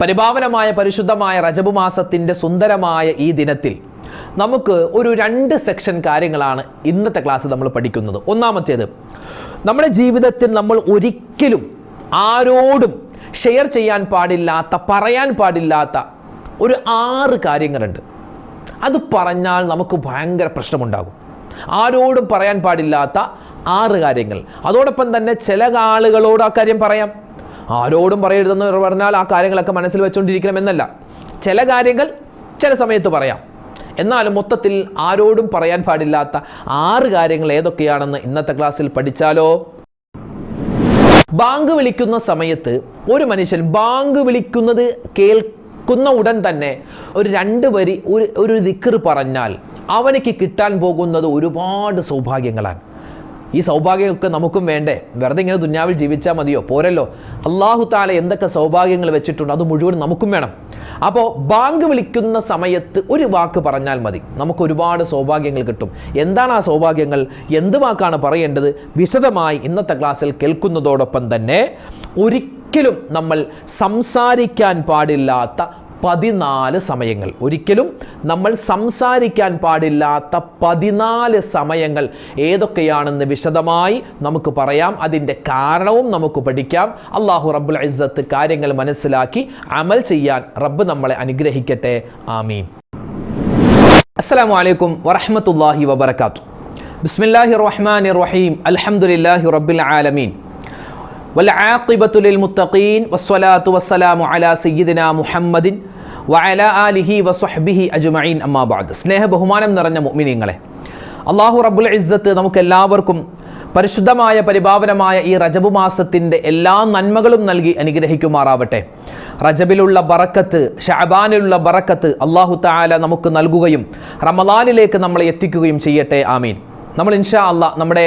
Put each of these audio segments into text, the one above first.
പരിപാവനമായ പരിശുദ്ധമായ റജബ് മാസത്തിന്റെ സുന്ദരമായ ഈ ദിനത്തിൽ നമുക്ക് ഒരു രണ്ട് സെക്ഷൻ കാര്യങ്ങളാണ് ഇന്നത്തെ ക്ലാസ് നമ്മൾ പഠിക്കുന്നത്. ഒന്നാമത്തേത് നമ്മുടെ ജീവിതത്തിൽ നമ്മൾ ഒരിക്കലും ആരോടും ഷെയർ ചെയ്യാൻ പാടില്ലാത്ത പറയാൻ പാടില്ലാത്ത ഒരു ആറ് കാര്യങ്ങളുണ്ട്. അത് പറഞ്ഞാൽ നമുക്ക് ഭയങ്കര പ്രശ്നമുണ്ടാകും. ആരോടും പറയാൻ പാടില്ലാത്ത ആറ് കാര്യങ്ങൾ. അതോടൊപ്പം തന്നെ ചില ആളുകളോട് ആ കാര്യം പറയാം. ആരോടും പറയരുതെന്ന് പറഞ്ഞാൽ ആ കാര്യങ്ങളൊക്കെ മനസ്സിൽ വെച്ചുകൊണ്ടിരിക്കണം എന്നല്ല ചില കാര്യങ്ങൾ ചില സമയത്ത് പറയാം. എന്നാലും മൊത്തത്തിൽ ആരോടും പറയാൻ പാടില്ലാത്ത ആറ് കാര്യങ്ങൾ ഏതൊക്കെയാണെന്ന് ഇന്നത്തെ ക്ലാസ്സിൽ പഠിച്ചാലോ? ബാങ്ക് വിളിക്കുന്ന സമയത്ത് ഒരു മനുഷ്യൻ ബാങ്ക് വിളിക്കുന്നത് കേൾക്കുന്ന ഉടൻ തന്നെ ഒരു രണ്ട് വരി ഒരു ഒരു ദിക്കർ പറഞ്ഞാൽ അവനിക്ക് കിട്ടാൻ പോകുന്നത് ഒരുപാട് സൗഭാഗ്യങ്ങളാണ്. ഈ സൗഭാഗ്യമൊക്കെ നമുക്കും വേണ്ടേ? വെറുതെ ഇങ്ങനെ ദുന്യാവിൽ ജീവിച്ചാൽ മതിയോ? പോരല്ലോ. അള്ളാഹു താല എന്തൊക്കെ സൗഭാഗ്യങ്ങൾ വെച്ചിട്ടുണ്ട് അത് മുഴുവൻ നമുക്കും വേണം. അപ്പോൾ ബാങ്ക് വിളിക്കുന്ന സമയത്ത് ഒരു വാക്ക് പറഞ്ഞാൽ മതി. നമുക്ക് ഒരുപാട് സൗഭാഗ്യങ്ങൾ കിട്ടും. എന്താണ് ആ സൗഭാഗ്യങ്ങൾ? എന്ത് വാക്കാണ് പറയേണ്ടത്? വിശദമായി ഇന്നത്തെ ക്ലാസ്സിൽ കേൾക്കുന്നതോടൊപ്പം തന്നെ ഒരിക്കലും നമ്മൾ സംസാരിക്കാൻ പാടില്ലാത്ത പതിനാല് സമയങ്ങൾ ഒരിക്കലും നമ്മൾ സംസാരിക്കാൻ പാടില്ലാത്ത പതിനാല് സമയങ്ങൾ ഏതൊക്കെയാണെന്ന് വിശദമായി നമുക്ക് പറയാം അതിൻ്റെ കാരണവും നമുക്ക് പഠിക്കാം അള്ളാഹു റബ്ബുൽ ഇസ്സത്ത് കാര്യങ്ങൾ മനസ്സിലാക്കി അമൽ ചെയ്യാൻ റബ്ബ് നമ്മളെ അനുഗ്രഹിക്കട്ടെ ആമീൻ അസ്സലാമു അലൈക്കും വറഹ്മത്തുള്ളാഹി വബറകാത്തു ബിസ്മില്ലാഹി റഹ്മാനി റഹീം അൽഹംദുലില്ലാഹി റബ്ബിൽ ആലമീൻ والعاقبة للمتقين والصلاة والسلام على سيدنا محمد വഅല ആലിഹി അമ്മാബാദ് സ്നേഹ ബഹുമാനം നിറഞ്ഞ മുഅ്മിനീങ്ങളെ അള്ളാഹു റബ്ബുൽ ഇസ്സത്ത് നമുക്കെല്ലാവർക്കും പരിശുദ്ധമായ പരിഭാവനമായ ഈ റജബ് മാസത്തിന്റെ എല്ലാ നന്മകളും നൽകി അനുഗ്രഹിക്കുമാറാവട്ടെ. റജബിലുള്ള ബറക്കത്ത് ഷാബാനിലുള്ള ബറക്കത്ത് അള്ളാഹു താല നമുക്ക് നൽകുകയും റമലാനിലേക്ക് നമ്മളെ എത്തിക്കുകയും ചെയ്യട്ടെ. ആമീൻ. നമ്മൾ ഇൻഷാ അല്ല നമ്മുടെ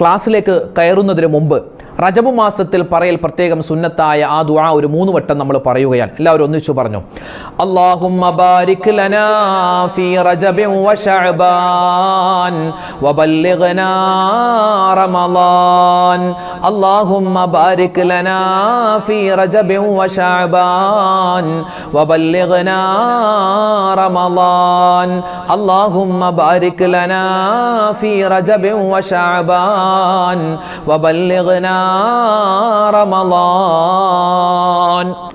ക്ലാസ്സിലേക്ക് കയറുന്നതിന് മുമ്പ് റജബ് മാസത്തിൽ പറയൽ പ്രത്യേകം സുന്നത്തായ ആ ദുആ ഒരു മൂന്ന് വട്ടം നമ്മൾ പറയുകയാണ്. എല്ലാവരും ഒന്നിച്ചു പറഞ്ഞു. അല്ലാഹുമ്മ ബാരിക് ലനാ ഫീ റജബിൻ വ ശഅബാൻ വബല്ലിഗ്നാ റമളാൻ. അല്ലാഹുമ്മ ബാരിക് ലനാ ഫീ റജബിൻ വ ശഅബാൻ വബല്ലിഗ്നാ റമളാൻ. അല്ലാഹുമ്മ ബാരിക് ലനാ ഫീ റജബിൻ വ ശഅബാൻ വബല്ലിഗ്നാ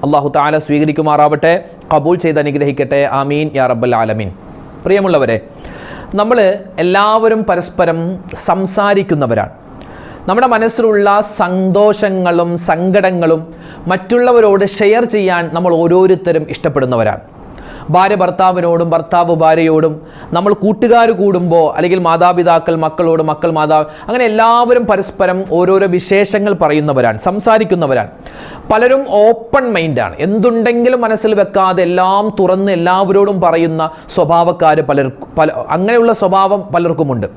അള്ളാഹു താല സ്വീകരിക്കുമാറാവട്ടെ കബൂൽ ചെയ്ത് അനുഗ്രഹിക്കട്ടെ. ആമീൻ. യാ റബ്ബൽ ആലമീൻ. പ്രിയമുള്ളവരെ നമ്മൾ എല്ലാവരും പരസ്പരം സംസാരിക്കുന്നവരാണ്. നമ്മുടെ മനസ്സിലുള്ള സന്തോഷങ്ങളും സങ്കടങ്ങളും മറ്റുള്ളവരോട് ഷെയർ ചെയ്യാൻ നമ്മൾ ഓരോരുത്തരും ഇഷ്ടപ്പെടുന്നവരാണ്. ഭാര്യ ഭർത്താവിനോടും ഭർത്താവ് ഭാര്യയോടും നമ്മൾ കൂട്ടുകാർ കൂടുമ്പോൾ അല്ലെങ്കിൽ മാതാപിതാക്കൾ മക്കളോട് മക്കൾ മാതാവ് അങ്ങനെ എല്ലാവരും പരസ്പരം ഓരോരോ വിശേഷങ്ങൾ പറയുന്നവരാണ് സംസാരിക്കുന്നവരാണ്. പലരും ഓപ്പൺ മൈൻഡാണ് എന്തുണ്ടെങ്കിലും മനസ്സിൽ വെക്കാതെ എല്ലാം തുറന്ന് എല്ലാവരോടും പറയുന്ന സ്വഭാവക്കാർ പലർക്കും പല അങ്ങനെയുള്ള സ്വഭാവം പലർക്കുമുണ്ട്.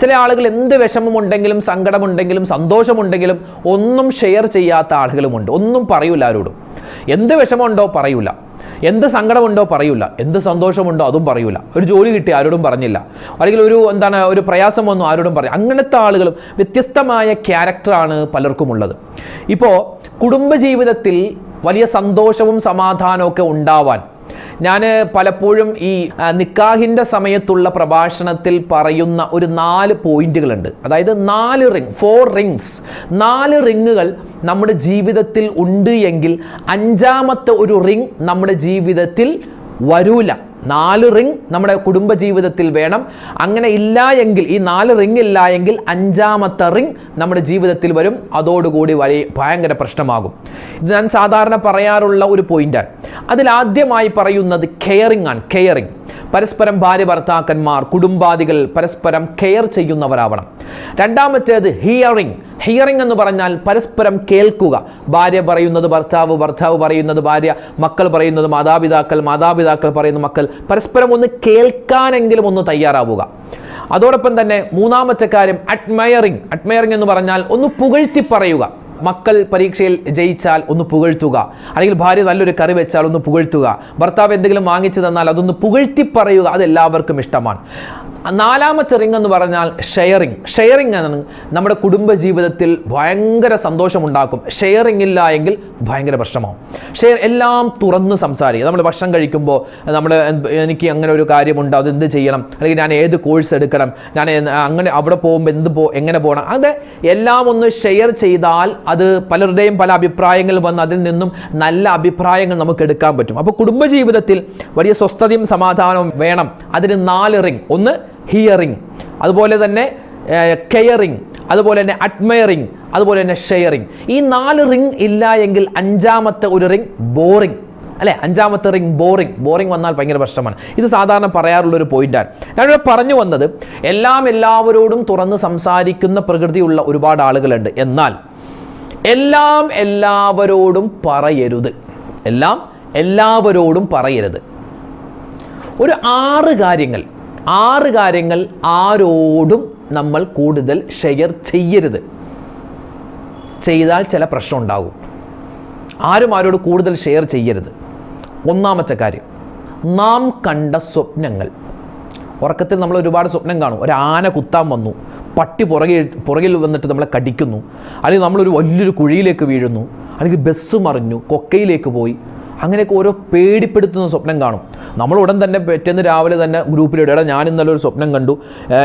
ചില ആളുകൾ എന്ത് വിഷമമുണ്ടെങ്കിലും സങ്കടമുണ്ടെങ്കിലും സന്തോഷമുണ്ടെങ്കിലും ഒന്നും ഷെയർ ചെയ്യാത്ത ആളുകളുമുണ്ട്. ഒന്നും പറയൂല ആരോടും. എന്ത് വിഷമമുണ്ടോ പറയൂല. എന്ത് സങ്കടമുണ്ടോ പറയൂല. എന്ത് സന്തോഷമുണ്ടോ അതും പറയൂല. ഒരു ജോലി കിട്ടി ആരോടും പറഞ്ഞില്ല. അല്ലെങ്കിൽ ഒരു എന്താണ് ഒരു പ്രയാസം വന്നു ആരോടും പറഞ്ഞു അങ്ങനത്തെ ആളുകളും വ്യത്യസ്തമായ ക്യാരക്ടറാണ് പലർക്കും ഉള്ളത് ഇപ്പോൾ കുടുംബജീവിതത്തിൽ വലിയ സന്തോഷവും സമാധാനവും ഒക്കെ ഉണ്ടാവാൻ ഞാൻ പലപ്പോഴും ഈ നിക്കാഹിന്റെ സമയത്തുള്ള പ്രഭാഷണത്തിൽ പറയുന്ന ഒരു നാല് പോയിന്റുകളുണ്ട്. അതായത് നാല് റിങ് ഫോർ റിങ്സ് നാല് റിങ്ങുകൾ നമ്മുടെ ജീവിതത്തിൽ ഉണ്ട് എങ്കിൽ അഞ്ചാമത്തെ ഒരു റിങ് നമ്മുടെ ജീവിതത്തിൽ വരൂല. നാല് റിങ് നമ്മുടെ കുടുംബ ജീവിതത്തിൽ വേണം. അങ്ങനെ ഇല്ല എങ്കിൽ ഈ നാല് റിങ് ഇല്ല എങ്കിൽ അഞ്ചാമത്തെ റിങ് നമ്മുടെ ജീവിതത്തിൽ വരും. അതോടുകൂടി വലിയ ഭയങ്കര പ്രശ്നമാകും. ഇത് ഞാൻ സാധാരണ പറയാറുള്ള ഒരു പോയിന്റാണ് അതിലാദ്യമായി പറയുന്നത് കെയറിംഗ് ആണ്. കെയറിംഗ് പരസ്പരം ഭാര്യ ഭർത്താക്കന്മാർ കുടുംബാദികൾ പരസ്പരം കെയർ ചെയ്യുന്നവരാവണം. രണ്ടാമത്തേത് ഹിയറിംഗ് ഹിയറിംഗ് എന്ന് പറഞ്ഞാൽ പരസ്പരം കേൾക്കുക. ഭാര്യ പറയുന്നത് ഭർത്താവ് ഭർത്താവ് പറയുന്നത് ഭാര്യ മക്കൾ പറയുന്നത് മാതാപിതാക്കൾ മാതാപിതാക്കൾ പറയുന്ന മക്കൾ. പരസ്പരം ഒന്ന് കേൾക്കാനെങ്കിലും ഒന്ന് തയ്യാറാവുക. അതോടൊപ്പം തന്നെ മൂന്നാമത്തെ കാര്യം അഡ്മയറിംഗ് അഡ്മയറിംഗ് എന്ന് പറഞ്ഞാൽ ഒന്ന് പുകഴ്ത്തി പറയുക. മക്കൾ പരീക്ഷയിൽ ജയിച്ചാൽ ഒന്ന് പുകഴ്ത്തുക. അല്ലെങ്കിൽ ഭാര്യ നല്ലൊരു കറി വെച്ചാൽ ഒന്ന് പുകഴ്ത്തുക. ഭർത്താവ് എന്തെങ്കിലും വാങ്ങിച്ചു തന്നാൽ അതൊന്ന് പുകഴ്ത്തി പറയുക അത് എല്ലാവർക്കും ഇഷ്ടമാണ്. നാലാമത്തെ റിംഗ് എന്ന് പറഞ്ഞാൽ ഷെയറിങ് ഷെയറിങ് എന്ന് നമ്മുടെ കുടുംബ ജീവിതത്തിൽ ഭയങ്കര സന്തോഷമുണ്ടാക്കും. ഷെയറിങ് ഇല്ല എങ്കിൽ ഭയങ്കര പ്രശ്നമാവും. ഷെയർ എല്ലാം തുറന്ന് സംസാരിക്കുക. നമ്മൾ ഭക്ഷണം കഴിക്കുമ്പോൾ നമ്മൾ എനിക്ക് അങ്ങനെ ഒരു കാര്യമുണ്ട് അത് എന്ത് ചെയ്യണം? അല്ലെങ്കിൽ ഞാൻ ഏത് കോഴ്സ് എടുക്കണം? ഞാൻ അങ്ങനെ അവിടെ പോകുമ്പോൾ എന്ത് പോ എങ്ങനെ പോകണം അത് എല്ലാം ഒന്ന് ഷെയർ ചെയ്താൽ അത് പലരുടെയും പല അഭിപ്രായങ്ങൾ വന്ന് അതിൽ നിന്നും നല്ല അഭിപ്രായങ്ങൾ നമുക്ക് എടുക്കാൻ പറ്റും. അപ്പോൾ കുടുംബജീവിതത്തിൽ വലിയ സ്വസ്ഥതയും സമാധാനവും വേണം. അതിന് നാല് റിംഗ് ഒന്ന് ഹിയറിംഗ് അതുപോലെ തന്നെ കെയറിങ് അതുപോലെ തന്നെ അഡ്മയറിങ് അതുപോലെ തന്നെ ഷെയറിങ് ഈ നാല് റിങ് ഇല്ല എങ്കിൽ അഞ്ചാമത്തെ ഒരു റിങ് ബോറിങ് അല്ലേ? അഞ്ചാമത്തെ റിങ് ബോറിങ് ബോറിങ് വന്നാൽ ഭയങ്കര പ്രശ്നമാണ്. ഇത് സാധാരണ പറയാറുള്ള ഒരു പോയിന്റാണ് ഞാനിവിടെ പറഞ്ഞു വന്നത് എല്ലാം എല്ലാവരോടും തുറന്ന് സംസാരിക്കുന്ന പ്രകൃതിയുള്ള ഒരുപാട് ആളുകളുണ്ട്. എന്നാൽ എല്ലാം എല്ലാവരോടും പറയരുത്. എല്ലാം എല്ലാവരോടും പറയരുത്. ഒരു ആറ് കാര്യങ്ങൾ ആറ് കാര്യങ്ങൾ ആരോടും നമ്മൾ കൂടുതൽ ഷെയർ ചെയ്യരുത്. ചെയ്താൽ ചില പ്രശ്നം ഉണ്ടാകും. ആരും ആരോട് കൂടുതൽ ഷെയർ ചെയ്യരുത്. ഒന്നാമത്തെ കാര്യം നാം കണ്ട സ്വപ്നങ്ങൾ. ഉറക്കത്തിൽ നമ്മൾ ഒരുപാട് സ്വപ്നം കാണും. ഒരു ആന കുത്താൻ വന്നു പട്ടി പുറകിൽ പുറകിൽ വന്നിട്ട് നമ്മളെ കടിക്കുന്നു അല്ലെങ്കിൽ നമ്മളൊരു വലിയൊരു കുഴിയിലേക്ക് വീഴുന്നു അല്ലെങ്കിൽ ബസ് മറിഞ്ഞു കൊക്കയിലേക്ക് പോയി അങ്ങനെയൊക്കെ ഓരോ പേടിപ്പെടുത്തുന്ന സ്വപ്നം കാണും. നമ്മൾ ഉടൻ തന്നെ പെറ്റെന്ന് രാവിലെ തന്നെ ഗ്രൂപ്പിലിടും എടാ ഞാൻ ഇന്നലെ ഒരു സ്വപ്നം കണ്ടു.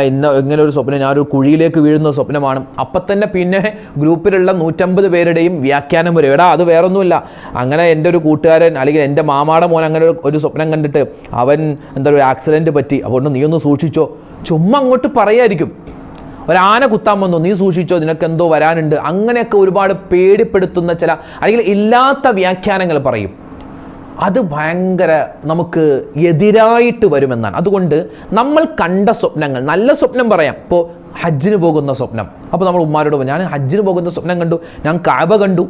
ഇന്ന് ഇങ്ങനെ ഒരു സ്വപ്നം ഞാനൊരു കുഴിയിലേക്ക് വീഴുന്ന സ്വപ്നമാണ്. അപ്പം തന്നെ പിന്നെ ഗ്രൂപ്പിലുള്ള നൂറ്റമ്പത് പേരുടെയും വ്യാഖ്യാനം വരും. എടാ അത് വേറൊന്നുമില്ല. അങ്ങനെ എന്റെ ഒരു കൂട്ടുകാരൻ അല്ലെങ്കിൽ എന്റെ മാമാടെ മോൻ അങ്ങനെ ഒരു സ്വപ്നം കണ്ടിട്ട് അവൻ എന്താ ഒരു ആക്സിഡന്റ് പറ്റി. അതുകൊണ്ട് നീ ഒന്ന് സൂക്ഷിച്ചോ. ചുമ്മാ അങ്ങോട്ട് പറയായിരിക്കും. ഒരാന കുത്താൻ വന്നു. നീ സൂക്ഷിച്ചോ നിനക്ക് എന്തോ വരാനുണ്ട്. അങ്ങനെയൊക്കെ ഒരുപാട് പേടിപ്പെടുത്തുന്ന ചില അല്ലെങ്കിൽ ഇല്ലാത്ത വ്യാഖ്യാനങ്ങൾ പറയും. അത് ഭയങ്കര നമുക്ക് എതിരായിട്ട് വരുമെന്നാണ്. അതുകൊണ്ട് നമ്മൾ കണ്ട സ്വപ്നങ്ങൾ നല്ല സ്വപ്നം പറയാം. ഇപ്പോൾ ഹജ്ജിന് പോകുന്ന സ്വപ്നം. അപ്പോൾ നമ്മൾ ഉമ്മാരോട് ഞാൻ ഹജ്ജിന് പോകുന്ന സ്വപ്നം കണ്ടു ഞാൻ കാബ കണ്ടു.